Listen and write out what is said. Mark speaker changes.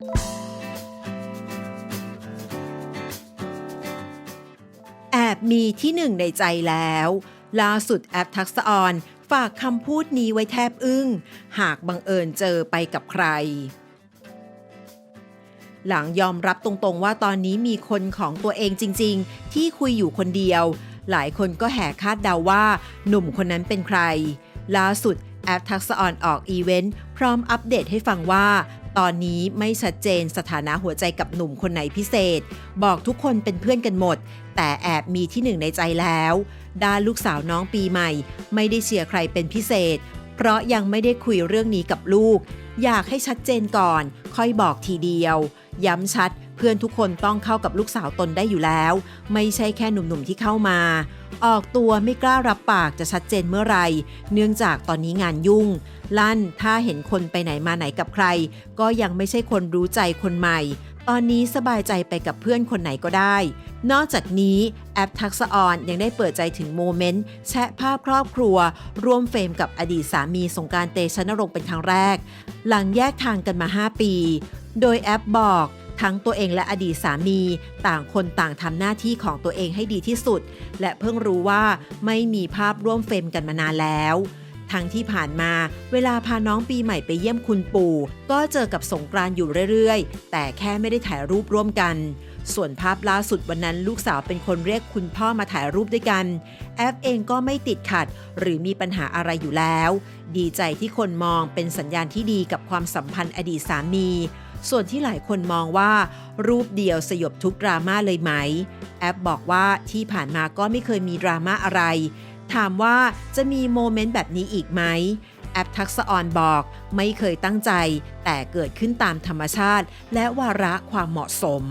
Speaker 1: แอบมีที่หนึ่งในใจแล้ว ล่าสุดแอปทักษออนฝากคำพูดนี้ไว้แทบอึ้ง หากบังเอิญเจอไปกับใคร หลังยอมรับตรงๆว่าตอนนี้มีคนของตัวเองจริงๆ ที่คุยอยู่คนเดียว หลายคนก็แห่คาดเดาว่าหนุ่มคนนั้นเป็นใคร ล่าสุดแอปทักษออนออกอีเวนต์พร้อมอัปเดตให้ฟังว่า ตอนนี้ไม่ชัดเจนสถานะหัวใจกับหนุ่มคนไหนพิเศษ บอกทุกคนเป็นเพื่อนกันหมด แต่แอบมีที่หนึ่งในใจแล้ว ด้านลูกสาวน้องปีใหม่ ไม่ได้เชียร์ใครเป็นพิเศษ เพราะยังไม่ได้คุยเรื่องนี้กับลูก อยากให้ชัดเจนก่อน ค่อยบอกทีเดียว ย้ำชัด พื่อนทุกคนต้องเข้ากับลูกสาวตนได้อยู่แล้ว ไม่ใช่แค่หนุ่มๆที่เข้ามา ออกตัวไม่กล้ารับปากจะชัดเจนเมื่อไหร่เนื่องจากตอนนี้งานยุ่ง ลั่นถ้าเห็นคนไปไหนมาไหนกับใคร ก็ยังไม่ใช่คนรู้ใจคนใหม่ ตอนนี้สบายใจไปกับเพื่อนคนไหนก็ได้ นอกจากนี้แอปทักษออนยังได้เปิดใจถึงโมเมนต์แชะภาพครอบครัว ร่วมเฟรมกับอดีตสามีสงการเตชะนรงค์เป็นครั้งแรก หลังแยกทางกันมา 5 ปี โดยแอปบอก ทั้งตัวเองและอดีตสามีต่างคนต่างทำหน้าที่ของตัวเองให้ดีที่สุด และเพิ่งรู้ว่าไม่มีภาพร่วมเฟรมกันมานานแล้วทั้งที่ผ่านมาเวลาพาน้องปีใหม่ไปเยี่ยมคุณปู่ ก็เจอกับสงกรานต์อยู่เรื่อยๆ แต่แค่ไม่ได้ถ่ายรูปร่วมกัน ส่วนภาพล่าสุดวันนั้นลูกสาวเป็นคนเรียกคุณพ่อมาถ่ายรูปด้วยกัน แอฟเองก็ไม่ติดขัด หรือมีปัญหาอะไรอยู่แล้ว ดีใจที่คนมองเป็นสัญญาณที่ดีกับความสัมพันธ์อดีตสามี ส่วนที่หลายคนมองว่า รูปเดียวสยบทุกดราม่าเลยไหม แอปบอกว่าที่ผ่านมาก็ไม่เคยมีดราม่าอะไร ถามว่าจะมีโมเมนต์แบบนี้อีกไหมแอปทักษออนบอกไม่เคยตั้งใจ แต่เกิดขึ้นตามธรรมชาติ และวาระความเหมาะสม